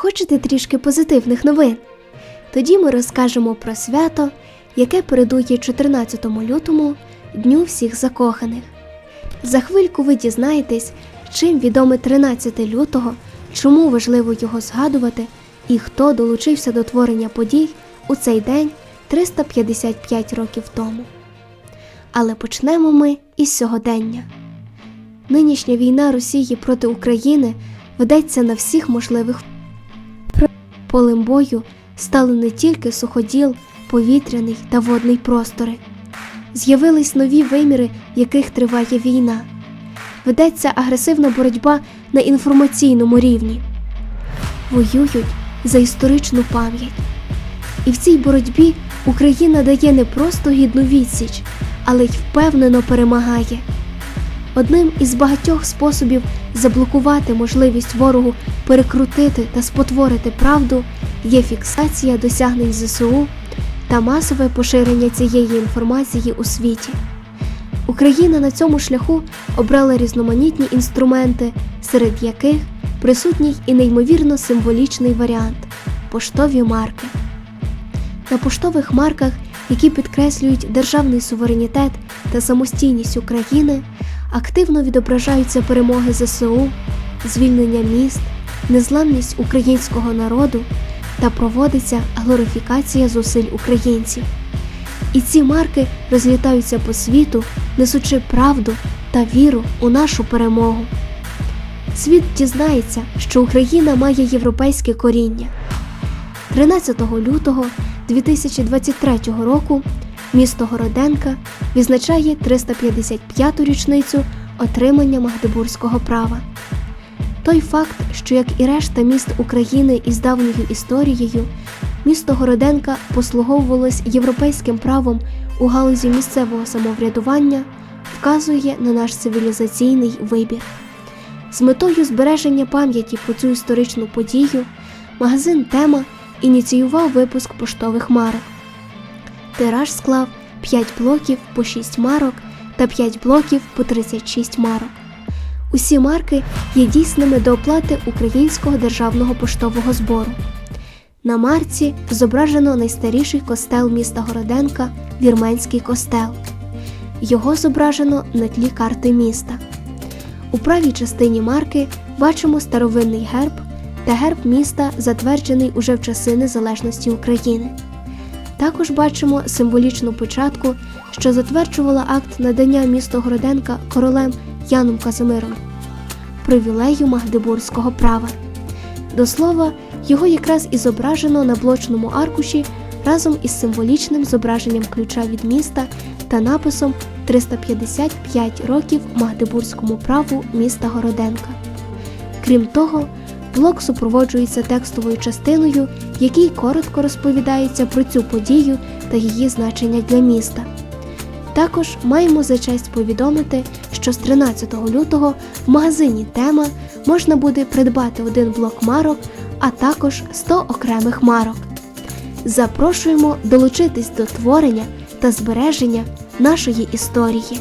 Хочете трішки позитивних новин? Тоді ми розкажемо про свято, яке передує 14 лютому Дню всіх закоханих. За хвильку ви дізнаєтесь, чим відоме 13 лютого, чому важливо його згадувати і хто долучився до творення подій у цей день 355 років тому. Але почнемо ми із сьогодення. Нинішня війна Росії проти України ведеться на всіх можливих полем бою стали не тільки суходіл, повітряний та водний простори. З'явились нові виміри, в яких триває війна. Ведеться агресивна боротьба на інформаційному рівні. Воюють за історичну пам'ять. І в цій боротьбі Україна дає не просто гідну відсіч, але й впевнено перемагає. Одним із багатьох способів заблокувати можливість ворогу перекрутити та спотворити правду є фіксація досягнень ЗСУ та масове поширення цієї інформації у світі. Україна на цьому шляху обрала різноманітні інструменти, серед яких присутній і неймовірно символічний варіант поштові марки. На поштових марках, які підкреслюють державний суверенітет та самостійність України, активно відображаються перемоги ЗСУ, звільнення міст, незламність українського народу та проводиться глорифікація зусиль українців. І ці марки розлітаються по світу, несучи правду та віру у нашу перемогу. Світ дізнається, що Україна має європейське коріння. 13 лютого 2023 року місто Городенка відзначає 355-ту річницю отримання Магдебурзького права. Той факт, що як і решта міст України із давньою історією, місто Городенка послуговувалось європейським правом у галузі місцевого самоврядування, вказує на наш цивілізаційний вибір. З метою збереження пам'яті про цю історичну подію магазин Тема ініціював випуск поштових марок. Тираж склав 5 блоків по 6 марок та 5 блоків по 36 марок. Усі марки є дійсними до оплати Українського державного поштового збору. На марці зображено найстаріший костел міста Городенка Вірменський костел. Його зображено на тлі карти міста. У правій частині марки бачимо старовинний герб та герб міста, затверджений уже в часи незалежності України. Також бачимо символічну початку, що затверджувала акт надання місту Городенка королем Яном Казимиром привілею Магдебурзького права. До слова, його якраз і зображено на блочному аркуші разом із символічним зображенням ключа від міста та написом 355 років Магдебурзькому праву міста Городенка. Крім того, блок супроводжується текстовою частиною, в якій коротко розповідається про цю подію та її значення для міста. Також маємо за честь повідомити, що з 13 лютого в магазині Тема можна буде придбати один блок марок, а також 100 окремих марок. Запрошуємо долучитись до творення та збереження нашої історії.